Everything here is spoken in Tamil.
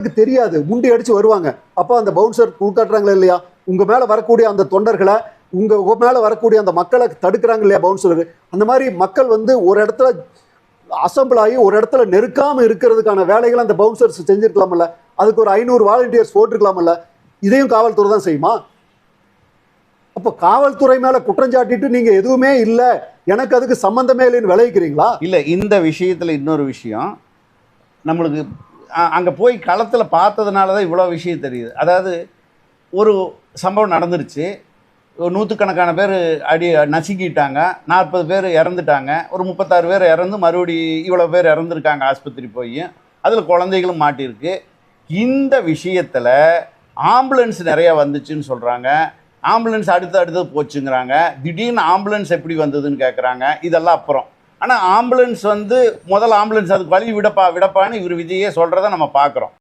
எனக்கு தெரியாது. முண்டி அடிச்சு வருவாங்க. அப்போ அந்த பவுன்சர் குழுக்காட்டுறாங்களா இல்லையா? உங்க மேல வரக்கூடிய அந்த தொண்டர்களை உங்க உங்க மேல வரக்கூடிய அந்த மக்களை தடுக்கிறாங்க இல்லையா பவுன்சர் அந்த மாதிரி மக்கள் வந்து ஒரு இடத்துல அசம்பிள் ஆகி ஒரு இடத்துல நெருக்காம இருக்கிறதுக்கான வேலைகளை அந்த பவுன்சர்ஸ் செஞ்சிருக்கலாம்ல. அதுக்கு ஒரு ஐநூறு வாலண்டியர்ஸ் போட்டிருக்கலாம்ல. இதையும் காவல்துறை தான் செய்யுமா? அப்போ காவல்துறை மேல குற்றஞ்சாட்டிட்டு நீங்க எதுவுமே இல்லை. எனக்கு அதுக்கு சம்பந்தமே இல்லைன்னு விளைவிக்கிறீங்களா? இல்லை இந்த விஷயத்தில் இன்னொரு விஷயம். நம்மளுக்கு அங்கே போய் களத்தில் பார்த்ததுனால தான் இவ்வளோ விஷயம் தெரியுது. அதாவது ஒரு சம்பவம் நடந்துருச்சு. நூற்றுக்கணக்கான பேர் அடி நசுக்கிட்டாங்க. நாற்பது பேர் இறந்துட்டாங்க. ஒரு முப்பத்தாறு பேர் இறந்து மறுபடி இவ்வளோ பேர் இறந்துருக்காங்க ஆஸ்பத்திரி போய். அதில் குழந்தைகளும் மாட்டியிருக்கு. இந்த விஷயத்தில் ஆம்புலன்ஸ் நிறையா வந்துச்சுன்னு சொல்கிறாங்க ஆம்புலன்ஸ் அடுத்து அடுத்து போச்சுங்கிறாங்க. திடீர்னு ஆம்புலன்ஸ் எப்படி வந்ததுன்னு கேட்குறாங்க இதெல்லாம் அப்புறம். ஆனால் ஆம்புலன்ஸ் வந்து முதல் ஆம்புலன்ஸ் அதுக்கு வழி விடப்பா விடப்பான்னு இவர் விஜயே சொல்கிறத நம்ம பார்க்குறோம்.